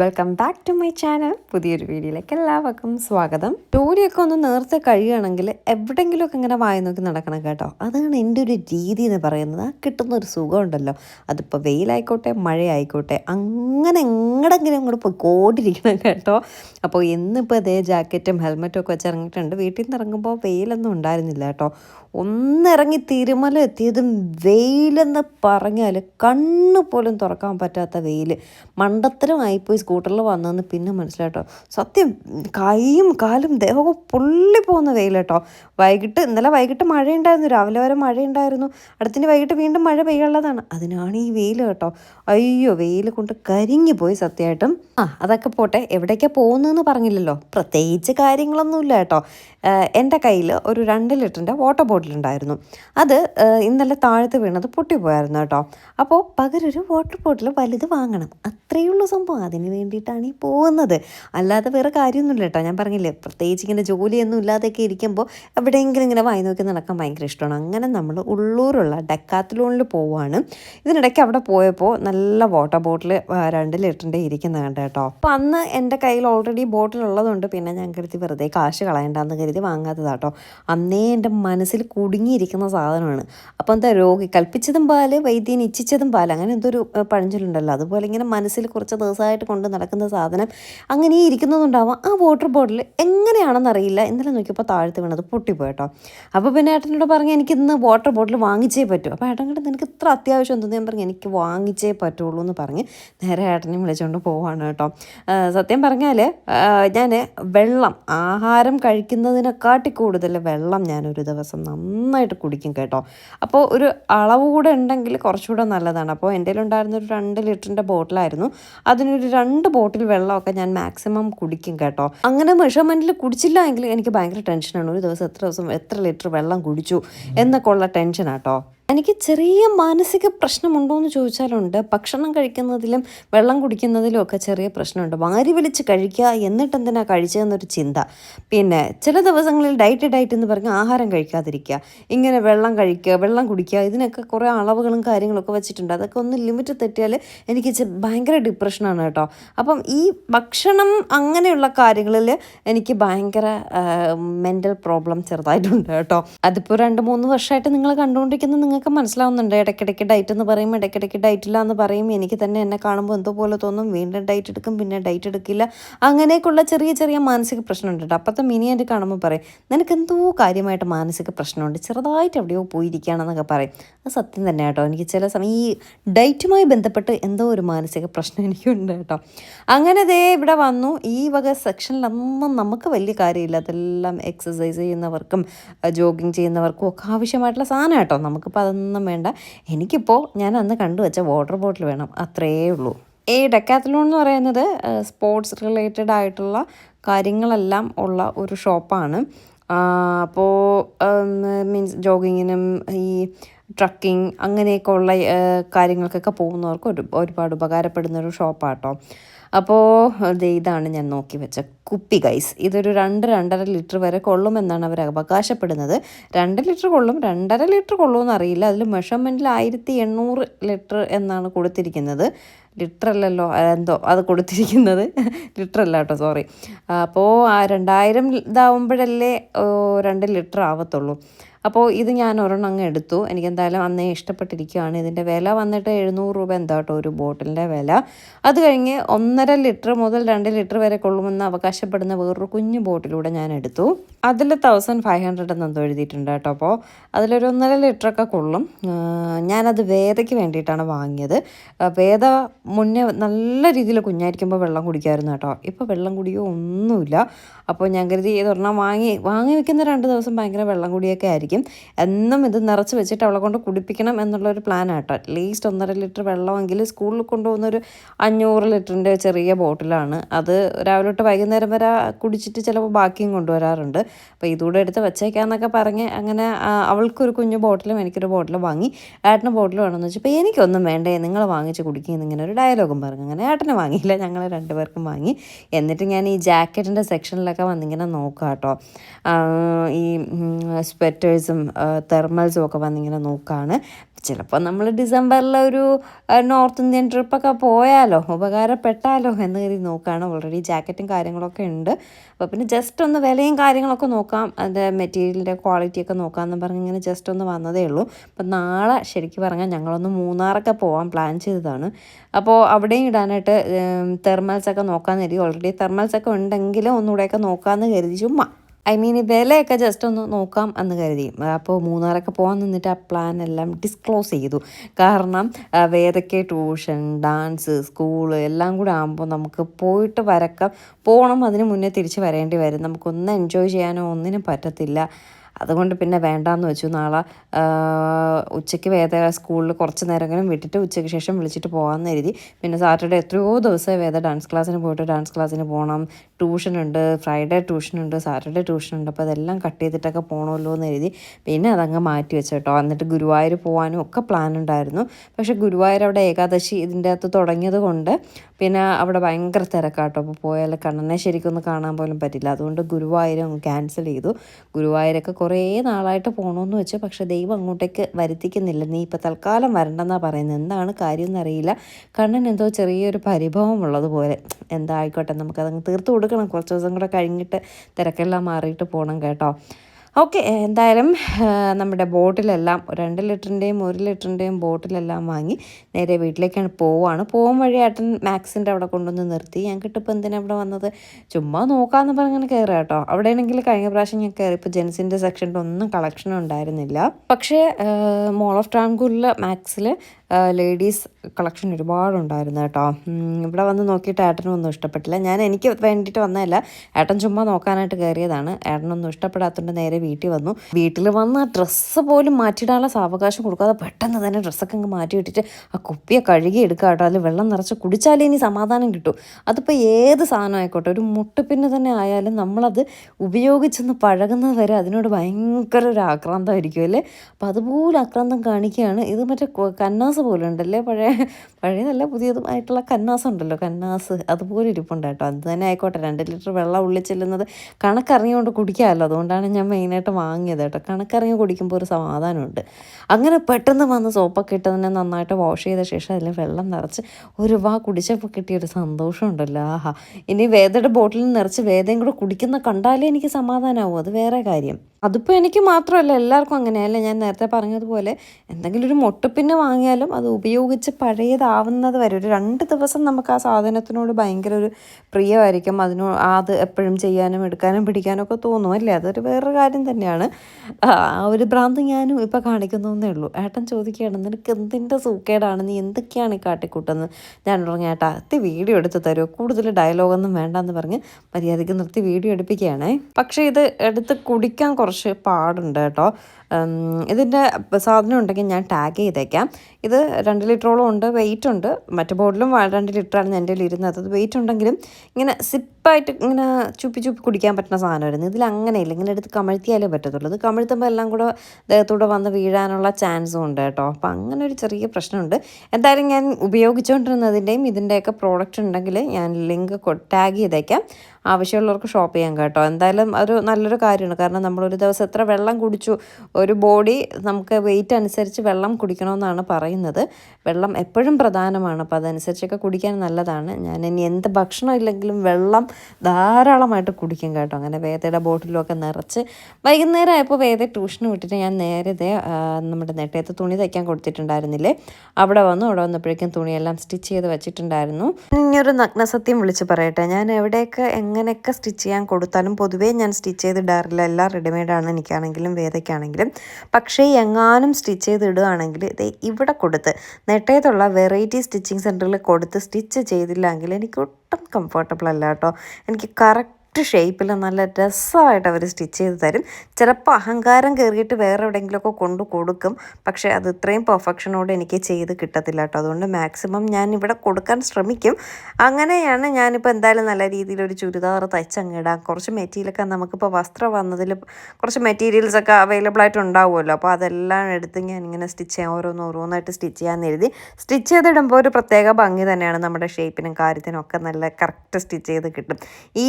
Welcome back to my channel പുതിയൊരു വീഡിയോയിലേക്ക് എല്ലാവർക്കും സ്വാഗതം. ജോലിയൊക്കെ ഒന്ന് നേരത്തെ കഴിയുകയാണെങ്കിൽ എവിടെയെങ്കിലുമൊക്കെ ഇങ്ങനെ വായി നോക്കി നടക്കണം കേട്ടോ. അതാണ് എന്റെ ഒരു രീതി എന്ന് പറയുന്നത്. ആ കിട്ടുന്ന ഒരു സുഖമുണ്ടല്ലോ. അതിപ്പോൾ വെയിലായിക്കോട്ടെ മഴയായിക്കോട്ടെ അങ്ങനെ എങ്ങടെങ്കിലും അങ്ങോട്ട് പോയിക്കോട്ടിരിക്കണം കേട്ടോ. അപ്പോൾ ഇന്നിപ്പോൾ ഇതേ ജാക്കറ്റും ഹെൽമെറ്റും ഒക്കെ വെച്ച് ഇറങ്ങിയിട്ടുണ്ട് വീട്ടിൽ നിന്ന് ഇറങ്ങുമ്പോൾ വെയിലൊന്നും ഉണ്ടായിരുന്നില്ല കേട്ടോ. ഒന്നിറങ്ങി തിരുമല എത്തിയതും വെയിലെന്ന് പറഞ്ഞാൽ കണ്ണു പോലും തുറക്കാൻ പറ്റാത്ത വെയിൽ മണ്ടത്തരമായിപ്പോയി സ്കൂട്ടറിൽ വന്നതെന്ന് പിന്നെ മനസ്സിലായിട്ടോ. സത്യം കൈയും കാലും ദേഹവും പൊള്ളി പോകുന്ന വെയിൽ കേട്ടോ വൈകിട്ട് ഇന്നലെ വൈകിട്ട് മഴയുണ്ടായിരുന്നു. രാവിലെ വരെ മഴയുണ്ടായിരുന്നു. അടുത്തിന് വൈകിട്ട് വീണ്ടും മഴ പെയ്യുള്ളതാണ്. അതിനാണ് ഈ വെയിൽ കേട്ടോ. അയ്യോ വെയിൽ കൊണ്ട് കരിഞ്ഞു പോയി സത്യമായിട്ടും ആ അതൊക്കെ പോട്ടെ. എവിടേക്കാണ് പോകുന്നതെന്ന് പറഞ്ഞില്ലല്ലോ. പ്രത്യേകിച്ച് കാര്യങ്ങളൊന്നുമില്ല കേട്ടോ. എന്റെ കയ്യിൽ ഒരു രണ്ട് ലിറ്ററിന്റെ വാട്ടർ ബോട്ടിൽ ഉണ്ടായിരുന്നു അത് ഇന്നലെ താഴത്ത് വീണത് പൊട്ടിപ്പോയായിരുന്നു കേട്ടോ. അപ്പോൾ പകരൊരു വാട്ടർ ബോട്ടിൽ വലുത് വാങ്ങണം. അത്രയേ ഉള്ളൂ സംഭവം. അതിന് വേണ്ടിയിട്ടാണ് ഈ പോകുന്നത്. അല്ലാതെ വേറെ കാര്യമൊന്നുമില്ല കേട്ടോ. ഞാൻ പറഞ്ഞില്ലേ പ്രത്യേകിച്ച് ഇങ്ങനെ ജോലിയൊന്നും ഇല്ലാതെയൊക്കെ ഇരിക്കുമ്പോൾ എവിടെയെങ്കിലും ഇങ്ങനെ വായി നോക്കി നടക്കാൻ ഭയങ്കര ഇഷ്ടമാണ്. അങ്ങനെ നമ്മൾ ഉള്ളൂരുള്ള ഡെക്കാത്തിലോണിൽ പോവുകയാണ് ഇതിനിടയ്ക്ക് അവിടെ പോയപ്പോൾ നല്ല വാട്ടർ ബോട്ടിൽ രണ്ട് ലിറ്ററിന്റെ ഇരിക്കുന്ന കണ്ട കേട്ടോ. അപ്പോൾ അന്ന് എന്റെ കയ്യിൽ ഓൾറെഡി ബോട്ടിൽ ഉള്ളതുകൊണ്ട് പിന്നെ ഞാൻ കരുതി വെറുതെ കാശ് കളയണ്ടെന്ന് കരുതി വാങ്ങാത്തതാട്ടോ അന്നേ എന്റെ മനസ്സിൽ കുടുങ്ങിയിരിക്കുന്ന സാധനമാണ്. അപ്പോൾ എന്താ രോഗി കൽപ്പിച്ചതും പാൽ വൈദ്യൻ ഇച്ഛിച്ചതും പാൽ അങ്ങനെ എന്തൊരു പഴഞ്ചൊല്ലുണ്ടല്ലോ. അതുപോലെ ഇങ്ങനെ മനസ്സിൽ കുറച്ച് ദിവസമായിട്ട് കൊണ്ട് നടക്കുന്ന സാധനം അങ്ങനെ ഇരിക്കുന്നതുണ്ടാവാം ആ വാട്ടർ ബോട്ടിൽ എങ്ങനെയാണെന്നറിയില്ല. ഇന്നലെ നോക്കിയപ്പോൾ താഴ്ത്ത് വീണത് പൊട്ടിപ്പോയി കേട്ടോ അപ്പോൾ പിന്നെ ഏട്ടനോട് പറഞ്ഞു എനിക്ക് ഇന്ന് വാട്ടർ ബോട്ടിൽ വാങ്ങിച്ചേ പറ്റൂ. അപ്പോൾ ഏട്ടൻ കണ്ടത് നിനക്ക് ഇത്ര അത്യാവശ്യം എന്തെന്ന് ഞാൻ പറഞ്ഞു എനിക്ക് വാങ്ങിച്ചേ പറ്റുള്ളൂ എന്ന് പറഞ്ഞ് നേരെ ഏട്ടനെ വിളിച്ചുകൊണ്ട് പോവാണ് കേട്ടോ. സത്യം പറഞ്ഞാൽ ഞാൻ വെള്ളം ആഹാരം കഴിക്കുന്നതിനെക്കാട്ടി കൂടുതൽ വെള്ളം ഞാനൊരു ദിവസം നന്നായിട്ട് കുടിക്കും കേട്ടോ. അപ്പോൾ ഒരു അളവ് കൂടെ ഉണ്ടെങ്കിൽ കുറച്ചുകൂടെ നല്ലതാണ്. അപ്പോൾ എന്റെ ഉണ്ടായിരുന്ന ഒരു രണ്ട് ലിറ്ററിന്റെ ബോട്ടിലായിരുന്നു. അതിനൊരു രണ്ട് ബോട്ടിൽ വെള്ളമൊക്കെ ഞാൻ മാക്സിമം കുടിക്കും കേട്ടോ. അങ്ങനെ മെഷർമെന്റിൽ കുടിച്ചില്ല എങ്കിൽ എനിക്ക് ഭയങ്കര ടെൻഷനാണ്. ഒരു ദിവസം എത്ര ദിവസം എത്ര ലിറ്റർ വെള്ളം കുടിച്ചു എന്നൊക്കെ ഉള്ള ടെൻഷനാട്ടോ എനിക്ക് ചെറിയ മാനസിക പ്രശ്നമുണ്ടോ എന്ന് ചോദിച്ചാലുണ്ട്. ഭക്ഷണം കഴിക്കുന്നതിലും വെള്ളം കുടിക്കുന്നതിലും ഒക്കെ ചെറിയ പ്രശ്നമുണ്ട്. വാരി വലിച്ച് കഴിക്കുക എന്നിട്ട് എന്തിനാ കഴിച്ചതെന്നൊരു ചിന്ത. പിന്നെ ചില ദിവസങ്ങളിൽ ഡയറ്റ് ഡയറ്റ് എന്ന് പറഞ്ഞ് ആഹാരം കഴിക്കാതിരിക്കുക. ഇങ്ങനെ വെള്ളം കഴിക്കുക വെള്ളം കുടിക്കുക ഇതിനൊക്കെ കുറേ അളവുകളും കാര്യങ്ങളൊക്കെ വെച്ചിട്ടുണ്ട്. അതൊക്കെ ഒന്ന് ലിമിറ്റ് തെറ്റിയാൽ എനിക്ക് ഭയങ്കര ഡിപ്രഷനാണ് കേട്ടോ. അപ്പം ഈ ഭക്ഷണം അങ്ങനെയുള്ള കാര്യങ്ങളിൽ എനിക്ക് ഭയങ്കര മെന്റൽ പ്രോബ്ലം ചെറുതായിട്ടുണ്ട് കേട്ടോ. അതിപ്പോൾ രണ്ട് മൂന്ന് വർഷമായിട്ട് നിങ്ങൾ കണ്ടുകൊണ്ടിരിക്കുന്നത് നിങ്ങൾക്ക് മനസ്സിലാവുന്നുണ്ട്. ഇടയ്ക്കിടയ്ക്ക് ഡയറ്റ് എന്ന് പറയും ഇടയ്ക്കിടയ്ക്ക് ഡയറ്റ് ഇല്ല എന്ന് പറയും. എനിക്ക് തന്നെ എന്നെ കാണുമ്പോൾ എന്തോ പോലെ തോന്നും. വീണ്ടും ഡയറ്റ് എടുക്കും പിന്നെ ഡയറ്റ് എടുക്കില്ല. അങ്ങനെയൊക്കെയുള്ള ചെറിയ ചെറിയ മാനസിക പ്രശ്നമുണ്ട് കേട്ടോ അപ്പോഴത്തെ മിനി എന്റെ കാണുമ്പോൾ പറയും നിനക്ക് എന്തോ കാര്യമായിട്ട് മാനസിക പ്രശ്നമുണ്ട്. ചെറുതായിട്ട് എവിടെയോ പോയിരിക്കുകയാണെന്നൊക്കെ പറയും. അത് സത്യം തന്നെ കേട്ടോ എനിക്ക് ചില സമയം ഈ ഡയറ്റുമായി ബന്ധപ്പെട്ട് എന്തോ ഒരു മാനസിക പ്രശ്നം എനിക്കുണ്ട് കേട്ടോ അങ്ങനെ ദേ ഇവിടെ വന്നു. ഈ വക സെക്ഷനിലൊന്നും നമുക്ക് വലിയ കാര്യമില്ല. അതെല്ലാം എക്സസൈസ് ചെയ്യുന്നവർക്കും ജോഗിങ് ചെയ്യുന്നവർക്കും ഒക്കെ ആവശ്യമായിട്ടുള്ള സാധനം കേട്ടോ നമുക്കിപ്പോൾ അതൊന്നും വേണ്ട. എനിക്കിപ്പോൾ ഞാൻ അന്ന് കണ്ടുവച്ച വാട്ടർ ബോട്ടിൽ വേണം. അത്രയേ ഉള്ളൂ. ഈ ഡെക്കാത്തലോൺ എന്ന് പറയുന്നത് സ്പോർട്സ് റിലേറ്റഡ് ആയിട്ടുള്ള കാര്യങ്ങളെല്ലാം ഉള്ള ഒരു ഷോപ്പാണ് അപ്പോൾ മീൻസ് ജോഗിങ്ങിനും ഈ ട്രക്കിംഗ് അങ്ങനെയൊക്കെ ഉള്ള കാര്യങ്ങൾക്കൊക്കെ പോകുന്നവർക്ക് ഒരു ഒരുപാട് ഉപകാരപ്പെടുന്ന ഒരു ഷോപ്പാട്ടോ അപ്പോൾ ഇതാണ് ഞാൻ നോക്കി വെച്ച കുപ്പി ഗൈസ് ഇതൊരു രണ്ട് രണ്ടര ലിറ്റർ വരെ കൊള്ളുമെന്നാണ് അവർ അവകാശപ്പെടുന്നത്. രണ്ട് ലിറ്റർ കൊള്ളും രണ്ടര ലിറ്റർ കൊള്ളുമെന്ന് അറിയില്ല. അതിൽ മെഷർമെന്റിൽ ആയിരത്തി എണ്ണൂറ് ലിറ്റർ എന്നാണ് കൊടുത്തിരിക്കുന്നത്. ലിറ്റർ അല്ലല്ലോ എന്തോ അത് കൊടുത്തിരിക്കുന്നത്. ലിറ്റർ അല്ല കേട്ടോ സോറി അപ്പോൾ ആ രണ്ടായിരം ഇതാവുമ്പോഴല്ലേ രണ്ട് ലിറ്റർ ആവത്തുള്ളൂ. അപ്പോൾ ഇത് ഞാൻ ഒരെണ്ണം അങ്ങ് എടുത്തു. എനിക്ക് എന്തായാലും അന്നേ ഇഷ്ടപ്പെട്ടിരിക്കുകയാണ്. ഇതിന്റെ വില വന്നിട്ട് എഴുന്നൂറ് രൂപ എന്താ കേട്ടോ ഒരു ബോട്ടിലിന്റെ വില. അത് കഴിഞ്ഞ് ഒന്നര ലിറ്റർ മുതൽ രണ്ട് ലിറ്റർ വരെ കൊള്ളുമെന്ന് അവകാശപ്പെടുന്ന വേറൊരു കുഞ്ഞു ബോട്ടിലൂടെ ഞാൻ എടുത്തു. അതിൽ തൗസൻഡ് ഫൈവ് ഹൺഡ്രഡ് എന്നെന്തോ എഴുതിയിട്ടുണ്ട് കേട്ടോ. അപ്പോൾ അതിലൊരു ഒന്നര ലിറ്ററൊക്കെ കൊള്ളും. ഞാനത് വേദയ്ക്ക് വേണ്ടിയിട്ടാണ് വാങ്ങിയത്. വേദ മുന്നേ നല്ല രീതിയിൽ കുഞ്ഞായിരിക്കുമ്പോൾ വെള്ളം കുടിക്കായിരുന്നു കേട്ടോ. ഇപ്പോൾ വെള്ളം കുടിയോ ഒന്നുമില്ല. അപ്പോൾ ഞാൻ കരുതി ഇതൊരെണ്ണം വാങ്ങി വാങ്ങി വെക്കുന്ന രണ്ട് ദിവസം ഭയങ്കര വെള്ളം കുടിയൊക്കെ ആയിരിക്കും. എന്നും ഇത് നിറച്ച് വെച്ചിട്ട് അവളെ കൊണ്ട് കുടിപ്പിക്കണം എന്നുള്ളൊരു പ്ലാൻ ആട്ടോ അറ്റ്ലീസ്റ്റ് ഒന്നര ലിറ്റർ വെള്ളമെങ്കിലും സ്കൂളിൽ കൊണ്ടുപോകുന്ന ഒരു അഞ്ഞൂറ് ലിറ്ററിന്റെ ചെറിയ ബോട്ടിലാണ്. അത് രാവിലെ തൊട്ട് വൈകുന്നേരം വരെ കുടിച്ചിട്ട് ചിലപ്പോൾ ബാക്കിയും കൊണ്ടുവരാറുണ്ട്. അപ്പോൾ ഇതുകൂടെ എടുത്ത് വെച്ചേക്കാന്നൊക്കെ പറഞ്ഞ് അങ്ങനെ അവൾക്കൊരു കുഞ്ഞു ബോട്ടിലും എനിക്കൊരു ബോട്ടിലും വാങ്ങി ഏട്ടന് ബോട്ടിൽ വേണമെന്ന് വെച്ചപ്പോൾ എനിക്കൊന്നും വേണ്ടേ നിങ്ങൾ വാങ്ങിച്ച് കുടിക്കുന്ന ഇങ്ങനെ ഒരു ഡയലോഗും പറഞ്ഞു. അങ്ങനെ ഏട്ടന് വാങ്ങിയില്ല ഞങ്ങൾ രണ്ടുപേർക്കും വാങ്ങി. എന്നിട്ട് ഞാൻ ഈ ജാക്കറ്റിന്റെ സെക്ഷനിലൊക്കെ വന്നിങ്ങനെ നോക്കാം കേട്ടോ ഈ സ്വെറ്റേഴ്സും തെർമൽസും ഒക്കെ വന്നിങ്ങനെ നോക്കുകയാണ് ചിലപ്പോൾ നമ്മൾ ഡിസംബറിൽ ഒരു നോർത്ത് ഇന്ത്യൻ ട്രിപ്പൊക്കെ പോയാലോ ഉപകാരപ്പെട്ടാലോ എന്ന് കരുതി നോക്കുകയാണ് ഓൾറെഡി ജാക്കറ്റും കാര്യങ്ങളൊക്കെ ഉണ്ട്. അപ്പോൾ പിന്നെ ജസ്റ്റ് ഒന്ന് വിലയും കാര്യങ്ങളൊക്കെ നോക്കാം. അത് മെറ്റീരിയലിന്റെ ക്വാളിറ്റിയൊക്കെ നോക്കാമെന്ന് പറഞ്ഞ് ഇങ്ങനെ ജസ്റ്റ് ഒന്ന് വന്നതേ ഉള്ളൂ. അപ്പോൾ നാളെ ശരിക്കും പറഞ്ഞാൽ ഞങ്ങളൊന്ന് മൂന്നാറൊക്കെ പോകാൻ പ്ലാൻ ചെയ്തതാണ്. അപ്പോൾ അവിടെയും ഇടാനായിട്ട് തെർമൽസൊക്കെ നോക്കാമെന്ന് കരുതി. ഓൾറെഡി തെർമൽസൊക്കെ ഉണ്ടെങ്കിൽ ഒന്നുകൂടെയൊക്കെ നോക്കാമെന്ന് കരുതി. ചുമ്മാ ഐ മീൻ വിലയൊക്കെ ജസ്റ്റ് ഒന്ന് നോക്കാം എന്ന് കരുതി. അപ്പോൾ മൂന്നാറൊക്കെ പോകാൻ നിന്നിട്ട് ആ പ്ലാൻ എല്ലാം ഡിസ്ക്ലോസ് ചെയ്തു. കാരണം വേദക്കെ ട്യൂഷൻ ഡാൻസ് സ്കൂൾ എല്ലാം കൂടെ ആകുമ്പോൾ നമുക്ക് പോയിട്ട് വരക്കം പോകണം അതിന് മുന്നേ തിരിച്ച് വരേണ്ടി വരും. നമുക്കൊന്നും എൻജോയ് ചെയ്യാനോ ഒന്നിനും പറ്റത്തില്ല. അതുകൊണ്ട് പിന്നെ വേണ്ടാന്ന് വെച്ചു. നാളെ ഉച്ചയ്ക്ക് വേദ സ്കൂളിൽ കുറച്ച് നേരമെങ്കിലും വിട്ടിട്ട് ഉച്ചയ്ക്ക് ശേഷം വിളിച്ചിട്ട് പോകാമെന്ന് കരുതി. പിന്നെ സാറ്റർഡേ എത്രയോ ദിവസമായി വേദ ഡാൻസ് ക്ലാസ്സിന് പോയിട്ട് ഡാൻസ് ക്ലാസ്സിന് പോകണം ട്യൂഷൻ ഉണ്ട് ഫ്രൈഡേ ട്യൂഷൻ ഉണ്ട് സാറ്റർഡേ ട്യൂഷൻ ഉണ്ട് അപ്പോൾ അതെല്ലാം കട്ട് ചെയ്തിട്ടൊക്കെ പോകണമല്ലോ എന്ന് കരുതി. പിന്നെ അതങ്ങ് മാറ്റി വെച്ചു കേട്ടോ. എന്നിട്ട് ഗുരുവായൂർ പോകാനും ഒക്കെ പ്ലാൻ ഉണ്ടായിരുന്നു. പക്ഷേ ഗുരുവായൂർ അവിടെ ഏകാദശി ഇതിന്റെ അകത്ത് തുടങ്ങിയത് കൊണ്ട് പിന്നെ അവിടെ ഭയങ്കര തിരക്കാട്ടോ അപ്പോൾ പോയാൽ കണ്ണനെ ശരിക്കും കാണാൻ പോലും പറ്റില്ല. അതുകൊണ്ട് ഗുരുവായൂർ ക്യാൻസൽ ചെയ്തു. ഗുരുവായൂരൊക്കെ കുറേ നാളായിട്ട് പോകണമെന്ന് വെച്ചു പക്ഷേ ദൈവം അങ്ങോട്ടേക്ക് വരുത്തിക്കുന്നില്ല. നീ ഇപ്പോൾ തൽക്കാലം വരണ്ടെന്നാണ് പറയുന്നത്. എന്താണ് കാര്യം എന്നറിയില്ല കണ്ണൻ എന്തോ ചെറിയൊരു പരിഭവം ഉള്ളതുപോലെ. എന്തായിക്കോട്ടെ നമുക്കത് തീർത്ത് കൊടുക്കണം. കുറച്ച് ദിവസം കൂടെ കഴിഞ്ഞിട്ട് തിരക്കെല്ലാം മാറിയിട്ട് പോകണം കേട്ടോ. ഓക്കെ എന്തായാലും നമ്മുടെ ബോട്ടിലെല്ലാം രണ്ട് ലിറ്ററിന്റെയും ഒരു ലിറ്ററിന്റെയും ബോട്ടിലെല്ലാം വാങ്ങി നേരെ വീട്ടിലേക്കാണ് പോവാണ്. പോകും വഴി ഏട്ടൻ മാക്സിന്റെ അവിടെ കൊണ്ടുവന്ന് നിർത്തി. ഞാൻ കിട്ടിപ്പോൾ എന്തിനാ ഇവിടെ വന്നത്? ചുമ്മാ നോക്കാമെന്ന് പറഞ്ഞങ്ങനെ കയറുക കേട്ടോ. അവിടെ ആണെങ്കിൽ കഴിഞ്ഞ പ്രാവശ്യം ഞാൻ കയറി. ഇപ്പോൾ ജെൻസിന്റെ സെക്ഷനിൽ ഒന്നും കളക്ഷൻ ഉണ്ടായിരുന്നില്ല. പക്ഷേ മോൾ ഓഫ് ട്രാൻകൂളിൽ മാക്സിൽ ലേഡീസ് കളക്ഷൻ ഒരുപാടുണ്ടായിരുന്നു കേട്ടോ. ഇവിടെ വന്ന് നോക്കിയിട്ട് ഏട്ടനൊന്നും ഇഷ്ടപ്പെട്ടില്ല. ഞാൻ എനിക്ക് വേണ്ടിയിട്ട് വന്നതല്ല ഏട്ടൻ ചുമ്മാ നോക്കാനായിട്ട് കയറിയതാണ്. ഏട്ടനൊന്നും ഇഷ്ടപ്പെടാത്തതുകൊണ്ട് നേരെ വീട്ടിൽ വന്നു. വീട്ടിൽ വന്ന് ആ ഡ്രസ്സ് പോലും മാറ്റിയിടാനുള്ള സാവകാശം കൊടുക്കാതെ പെട്ടെന്ന് തന്നെ ഡ്രസ്സൊക്കെ അങ്ങ് മാറ്റി ഇട്ടിട്ട് ആ കുപ്പിയെ കഴുകി എടുക്കുക കേട്ടോ. അതിൽ വെള്ളം നിറച്ച് കുടിച്ചാലേ ഇനി സമാധാനം കിട്ടും. അതിപ്പോൾ ഏത് സാധനം ആയിക്കോട്ടെ ഒരു മുട്ടുപിന്ന് തന്നെ ആയാലും നമ്മളത് ഉപയോഗിച്ചെന്ന് പഴകുന്നത് വരെ അതിനോട് ഭയങ്കര ഒരു ആക്രാന്തമായിരിക്കും അല്ലേ? അപ്പോൾ അതുപോലെ ആക്രാന്തം കാണിക്കുകയാണ്. ഇത് മറ്റേ കന്നാസ് പോലെ ഉണ്ടല്ലേ പഴയ പഴയതല്ല പുതിയതുമായിട്ടുള്ള കന്നാസ് ഉണ്ടല്ലോ. കന്നാസ് അതുപോലെ ഇരിപ്പുണ്ട് കേട്ടോ. അത് തന്നെ ആയിക്കോട്ടെ. രണ്ട് ലിറ്റർ വെള്ളം ഉള്ളിൽ ചെല്ലുന്നത് കണക്കറിഞ്ഞുകൊണ്ട് കുടിക്കാമല്ലോ. അതുകൊണ്ടാണ് ഞാൻ മെയിനായിട്ട് വാങ്ങിയത് കേട്ടോ. കണക്കറിഞ്ഞ് കുടിക്കുമ്പോൾ ഒരു സമാധാനമുണ്ട്. അങ്ങനെ പെട്ടെന്ന് വന്ന് സോപ്പൊക്കെ ഇട്ട് തന്നെ നന്നായിട്ട് വാഷ് ചെയ്ത ശേഷം അതിൽ വെള്ളം നിറച്ച് ഒരു വാ കുടിച്ചപ്പോൾ കിട്ടിയൊരു സന്തോഷം ഉണ്ടല്ലോ ആഹാ. ഇനി വേദയുടെ ബോട്ടിലിൽ നിറച്ച് വേദയും കൂടെ കുടിക്കുന്ന കണ്ടാലേ എനിക്ക് സമാധാനമാവും അത് വേറെ കാര്യം. അതിപ്പോൾ എനിക്ക് മാത്രമല്ല എല്ലാവർക്കും അങ്ങനെയല്ല ഞാൻ നേരത്തെ പറഞ്ഞതുപോലെ. എന്തെങ്കിലും ഒരു മുട്ടപ്പിന്നെ വാങ്ങിയാലും അത് ഉപയോഗിച്ച് പഴയതാവുന്നത് വരെ ഒരു രണ്ട് ദിവസം നമുക്ക് ആ സാധനത്തിനോട് ഭയങ്കര ഒരു പ്രിയമായിരിക്കും. അതിനോ അത് എപ്പോഴും ചെയ്യാനും എടുക്കാനും പിടിക്കാനും ഒക്കെ തോന്നും അല്ലേ? അതൊരു വേറൊരു കാര്യം തന്നെയാണ്. ആ ഒരു ഭ്രാന്ത് ഞാനും ഇപ്പോൾ കാണിക്കുന്നേ ഉള്ളൂ. ഏട്ടൻ ചോദിക്കുകയാണ് നിനക്ക് എന്തിന്റെ സൂക്കേടാണ്? നീ എന്തൊക്കെയാണ് ഈ കാട്ടിക്കൂട്ടെന്ന് ഞാൻ പറഞ്ഞു ഏട്ടാ എത്തി വീഡിയോ എടുത്ത് തരുമോ കൂടുതൽ ഡയലോഗൊന്നും വേണ്ടെന്ന് പറഞ്ഞ് മര്യാദയ്ക്ക് നിർത്തി വീഡിയോ എടുപ്പിക്കുകയാണേ. പക്ഷേ ഇത് എടുത്ത് കുടിക്കാൻ കുറച്ച് പാടുണ്ട് കേട്ടോ. ഇതിന്റെ സാധനം ഉണ്ടെങ്കിൽ ഞാൻ ടാഗ് ചെയ്തേക്കാം. ഇത് രണ്ട് ലിറ്ററോളം ഉണ്ട് വെയിറ്റ് ഉണ്ട്. മറ്റു ബോട്ടിലും രണ്ട് ലിറ്ററാണ് എന്റെ കയ്യിൽ ഇരുന്നത്. അത് വെയിറ്റ് ഉണ്ടെങ്കിലും ഇങ്ങനെ സിപ്പായിട്ട് ഇങ്ങനെ ചുപ്പി ചുപ്പി കുടിക്കാൻ പറ്റുന്ന സാധനമായിരുന്നു. ഇതിൽ അങ്ങനെയില്ല ഇങ്ങനെ എടുത്ത് കമഴ്ത്തിയാലേ പറ്റത്തുള്ളൂ. ഇത് കമഴ്ത്തുമ്പോൾ എല്ലാം കൂടെ ദേഹത്തൂടെ വന്ന് വീഴാനുള്ള ചാൻസും ഉണ്ട് കേട്ടോ. അപ്പം അങ്ങനെ ഒരു ചെറിയ പ്രശ്നമുണ്ട്. എന്തായാലും ഞാൻ ഉപയോഗിച്ചുകൊണ്ടിരുന്നതിന്റെയും ഇതിന്റെയൊക്കെ പ്രോഡക്റ്റ് ഉണ്ടെങ്കിൽ ഞാൻ ലിങ്ക് ടാഗ് ചെയ്തേക്കാം. ആവശ്യമുള്ളവർക്ക് ഷോപ്പ് ചെയ്യാം കേട്ടോ. എന്തായാലും ഒരു നല്ലൊരു കാര്യമാണ്. കാരണം നമ്മളൊരു ദിവസം എത്ര വെള്ളം കുടിച്ചു ഒരു ബോഡി നമുക്ക് വെയിറ്റ് അനുസരിച്ച് വെള്ളം കുടിക്കണമെന്നാണ് പറയുന്നത്. വെള്ളം എപ്പോഴും പ്രധാനമാണ്. അപ്പോൾ അതനുസരിച്ചൊക്കെ കുടിക്കാൻ നല്ലതാണ്. ഞാൻ ഇനി എന്ത് ഭക്ഷണം ഇല്ലെങ്കിലും വെള്ളം ധാരാളമായിട്ട് കുടിക്കും കേട്ടോ. അങ്ങനെ വേദയുടെ ബോട്ടിലുമൊക്കെ നിറച്ച് വൈകുന്നേരം ആയപ്പോൾ വേദ ട്യൂഷന് വിട്ടിട്ട് ഞാൻ നേരത്തെ നമ്മുടെ നെട്ടയത്ത് തുണി തയ്ക്കാൻ കൊടുത്തിട്ടുണ്ടായിരുന്നില്ലേ? അവിടെ വന്നു. അവിടെ വന്നപ്പോഴേക്കും തുണിയെല്ലാം സ്റ്റിച്ച് ചെയ്ത് വെച്ചിട്ടുണ്ടായിരുന്നു. ഇനിയൊരു നഗ്നസത്യം വിളിച്ച് പറയട്ടെ. ഞാൻ എവിടെയൊക്കെ എങ്ങനെയൊക്കെ സ്റ്റിച്ച് ചെയ്യാൻ കൊടുത്താലും പൊതുവേ ഞാൻ സ്റ്റിച്ച് ചെയ്തിടാറില്ല. എല്ലാം റെഡിമെയ്ഡാണ് എനിക്കാണെങ്കിലും വേദയ്ക്കാണെങ്കിലും. പക്ഷേ എങ്ങാനും സ്റ്റിച്ച് ചെയ്ത് ഇടുകയാണെങ്കിൽ ദേ ഇവിടെ കൊടുത്ത് നെട്ടയത്തുള്ള വെറൈറ്റി സ്റ്റിച്ചിങ് സെന്ററിൽ കൊടുത്ത് സ്റ്റിച്ച് ചെയ്തില്ലെങ്കിൽ എനിക്ക് ഒട്ടും കംഫർട്ടബിൾ അല്ല കേട്ടോ. എനിക്ക് കറക്റ്റ് ഷേപ്പിൽ നല്ല രസമായിട്ട് അവർ സ്റ്റിച്ച് ചെയ്ത് തരും. ചിലപ്പോൾ അഹങ്കാരം കയറിയിട്ട് വേറെ എവിടെയെങ്കിലുമൊക്കെ കൊണ്ട് കൊടുക്കും. പക്ഷേ അത് ഇത്രയും പെർഫെക്ഷനോട് എനിക്ക് ചെയ്ത് കിട്ടത്തില്ല കേട്ടോ. അതുകൊണ്ട് മാക്സിമം ഞാൻ ഇവിടെ കൊടുക്കാൻ ശ്രമിക്കും. അങ്ങനെയാണ് ഞാനിപ്പോൾ എന്തായാലും നല്ല രീതിയിൽ ഒരു ചുരിദാർ തയ്ച്ചങ്ങ് ഇടാം. കുറച്ച് മെറ്റീരിയലൊക്കെ നമുക്കിപ്പോൾ വസ്ത്രം വന്നതിൽ കുറച്ച് മെറ്റീരിയൽസൊക്കെ അവൈലബിൾ ആയിട്ട് ഉണ്ടാവുമല്ലോ. അപ്പോൾ അതെല്ലാം എടുത്ത് ഞാൻ ഇങ്ങനെ സ്റ്റിച്ച് ചെയ്യാൻ ഓരോന്ന് ഓരോന്നായിട്ട് സ്റ്റിച്ച് ചെയ്യാമെന്ന് എഴുതി സ്റ്റിച്ച് ചെയ്തിടുമ്പോൾ ഒരു പ്രത്യേക ഭംഗി തന്നെയാണ് നമ്മുടെ ഷേപ്പിനും കാര്യത്തിനും ഒക്കെ നല്ല കറക്റ്റ് സ്റ്റിച്ച് ചെയ്ത് കിട്ടും. ഈ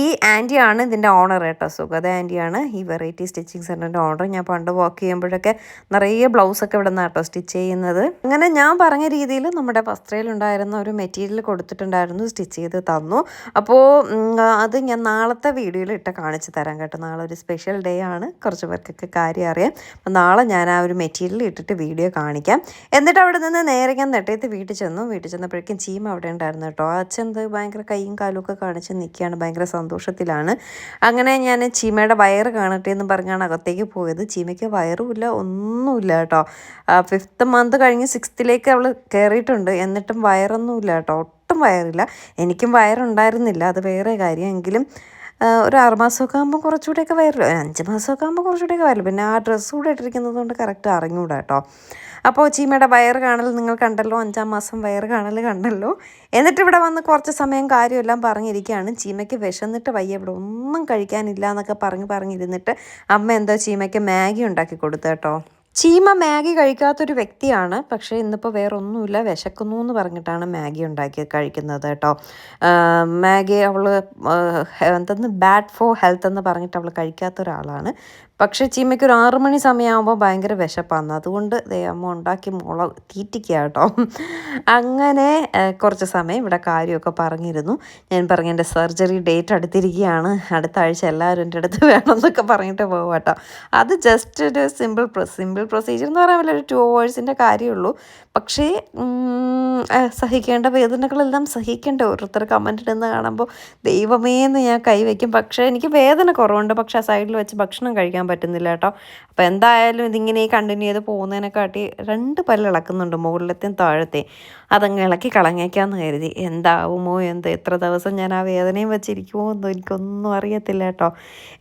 ആന്റിയാണ് ഇതിന്റെ ഓണർ കേട്ടോ. സുഗത ആന്റിയാണ് ഈ വെറൈറ്റി സ്റ്റിച്ചിങ് സെന്ററിന്റെ ഓണർ. ഞാൻ പണ്ട് വർക്ക് ചെയ്യുമ്പോഴൊക്കെ നിറയെ ബ്ലൗസൊക്കെ ഇവിടെ നിന്നാണ് സ്റ്റിച്ച് ചെയ്യുന്നത്. അങ്ങനെ ഞാൻ പറഞ്ഞ രീതിയിൽ നമ്മുടെ വസ്ത്രയിലുണ്ടായിരുന്ന ഒരു മെറ്റീരിയൽ കൊടുത്തിട്ടുണ്ടായിരുന്നു സ്റ്റിച്ച് ചെയ്ത് തന്നു. അപ്പോൾ അത് ഞാൻ നാളത്തെ വീഡിയോയിൽ ഇട്ട് കാണിച്ചു തരാം കേട്ടോ. നാളെ ഒരു സ്പെഷ്യൽ ഡേ ആണ്. കുറച്ച് പേർക്കൊക്കെ കാര്യം അറിയാം. അപ്പം നാളെ ഞാൻ ആ ഒരു മെറ്റീരിയൽ ഇട്ടിട്ട് വീഡിയോ കാണിക്കാം. എന്നിട്ട് അവിടെ നിന്ന് നേരെ ഞാൻ നെട്ടയത്ത് വീട്ടിൽ ചെന്നു. വീട്ടിൽ ചെന്നപ്പോഴേക്കും ചീമ അവിടെ ഉണ്ടായിരുന്നു കേട്ടോ. അച്ഛൻ ഭയങ്കര കൈയും കാലും ഒക്കെ കാണിച്ച് നിൽക്കുകയാണ്. ഭയങ്കര സന്തോഷത്തിലാണ്. അങ്ങനെ ഞാൻ ചീമയുടെ വയറ് കാണട്ടെ എന്ന് പറഞ്ഞാണ് അകത്തേക്ക് പോയത്. ചീമയ്ക്ക് വയറുമില്ല ഒന്നുമില്ല കേട്ടോ. ഫിഫ്ത്ത് മന്ത് കഴിഞ്ഞ് സിക്സ്ത്തിലേക്ക് അവൾ കയറിയിട്ടുണ്ട് എന്നിട്ടും വയറൊന്നുമില്ല കേട്ടോ. ഒട്ടും വയറില്ല. എനിക്കും വയറുണ്ടായിരുന്നില്ല. അത് വേറെ കാര്യം എങ്കിലും ഒരു ആറ് മാസമൊക്കെ ആകുമ്പോൾ കുറച്ചുകൂടെയൊക്കെ വയറില്ല അഞ്ച് മാസമൊക്കെ ആകുമ്പോൾ കുറച്ചുകൂടെയൊക്കെ വയറില്ല പിന്നെ ആ ഡ്രസ്സ് കൂടെ ഇട്ടിരിക്കുന്നത് കൊണ്ട് കറക്റ്റ് അറിഞ്ഞൂടാ കേട്ടോ. അപ്പോൾ ചീമയുടെ വയറ് കാണൽ നിങ്ങൾ കണ്ടല്ലോ അഞ്ചാം മാസം വയറ് കാണൽ കണ്ടല്ലോ. എന്നിട്ട് ഇവിടെ വന്ന് കുറച്ച് സമയം കാര്യമെല്ലാം പറഞ്ഞിരിക്കുകയാണ്. ചീമയ്ക്ക് വിശന്നിട്ട് വയ്യ ഇവിടെ ഒന്നും കഴിക്കാനില്ല എന്നൊക്കെ പറഞ്ഞ് പറഞ്ഞിരുന്നിട്ട് അമ്മ എന്തോ ചീമയ്ക്ക് മാഗി ഉണ്ടാക്കി കൊടുത്തു കേട്ടോ. ചീമ മാഗി കഴിക്കാത്തൊരു വ്യക്തിയാണ് പക്ഷേ ഇന്നിപ്പോൾ വേറെ ഒന്നുമില്ല വിശക്കുന്നു എന്ന് പറഞ്ഞിട്ടാണ് മാഗി ഉണ്ടാക്കി കഴിക്കുന്നത് കേട്ടോ. മാഗി അവൾ എന്തെന്ന് ബാഡ് ഫോർ ഹെൽത്ത് എന്ന് പറഞ്ഞിട്ട് അവൾ കഴിക്കാത്ത ഒരാളാണ് പക്ഷേ ചീമയ്ക്ക് ഒരു ആറു മണി സമയമാകുമ്പോൾ ഭയങ്കര വിശപ്പാണ് അതുകൊണ്ട് ദേ അമ്മ ഉണ്ടാക്കി മുള തീറ്റിക്കുക കേട്ടോ. അങ്ങനെ കുറച്ച് സമയം ഇവിടെ കാര്യമൊക്കെ പറഞ്ഞിരുന്നു. ഞാൻ പറഞ്ഞ എന്റെ സർജറി ഡേറ്റ് അടുത്തിരിക്കുകയാണ്. അടുത്ത ആഴ്ച എല്ലാവരും എന്റെ അടുത്ത് വേണമെന്നൊക്കെ പറഞ്ഞിട്ട് പോകും കേട്ടോ. അത് ജസ്റ്റ് ഒരു സിമ്പിൾ സിമ്പിൾ പ്രൊസീജിയർ എന്ന് പറയാൻ പറ്റില്ല. ഒരു ടു അവേഴ്സിന്റെ കാര്യമുള്ളൂ. പക്ഷേ സഹിക്കേണ്ട വേദനകളെല്ലാം സഹിക്കേണ്ട. ഓരോരുത്തർ കമന്റ് ഇടുന്ന കാണുമ്പോൾ ദൈവമേ എന്ന് ഞാൻ കൈവയ്ക്കും. പക്ഷേ എനിക്ക് വേദന കുറവുണ്ട്. പക്ഷേ ആ സൈഡിൽ വെച്ച് ഭക്ഷണം കഴിക്കാൻ പറ്റുന്നില്ല കേട്ടോ. അപ്പോൾ എന്തായാലും ഇതിങ്ങനെ കണ്ടിന്യൂ ചെയ്ത് പോകുന്നതിനെക്കാട്ടി രണ്ട് പല്ല് ഇളക്കുന്നുണ്ട് മുകളിലത്തെയും താഴത്തെയും. അതങ്ങ് ഇളക്കി കളഞ്ഞേക്കാന്ന് കരുതി. എന്താവുമോ എന്ത്? എത്ര ദിവസം ഞാൻ ആ വേദനയും വെച്ചിരിക്കുമോ എന്തോ എനിക്കൊന്നും അറിയത്തില്ല കേട്ടോ.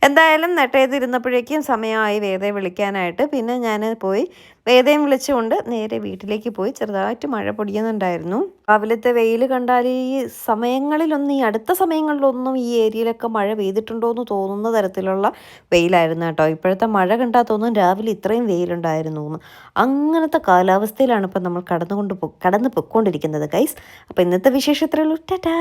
എന്തായാലും നെട്ടേതിരുന്നപ്പോഴേക്കും സമയമായി വേദയെ വിളിക്കാനായിട്ട്. പിന്നെ ഞാൻ പോയി വേദയും വിളിച്ചുകൊണ്ട് നേരെ വീട്ടിലേക്ക് പോയി. ചെറുതായിട്ട് മഴ പൊടിയുന്നുണ്ടായിരുന്നു. രാവിലത്തെ വെയിൽ കണ്ടാൽ ഈ സമയങ്ങളിലൊന്നും ഈ അടുത്ത സമയങ്ങളിലൊന്നും ഈ ഏരിയയിലൊക്കെ മഴ പെയ്തിട്ടുണ്ടോ എന്ന് തോന്നുന്ന തരത്തിലുള്ള വെയിലായിരുന്നു കേട്ടോ. ഇപ്പോഴത്തെ മഴ കണ്ടാൽ തോന്നും രാവിലെ ഇത്രയും വെയിലുണ്ടായിരുന്നു എന്ന്. അങ്ങനത്തെ കാലാവസ്ഥയിലാണ് ഇപ്പം നമ്മൾ കടന്നുകൊണ്ട് കടന്ന് പൊയ്ക്കൊണ്ടിരിക്കുന്നത് ഗൈസ് അപ്പോൾ ഇന്നത്തെ വിശേഷം ഇത്രയുള്ളൂ ടാറ്റാ.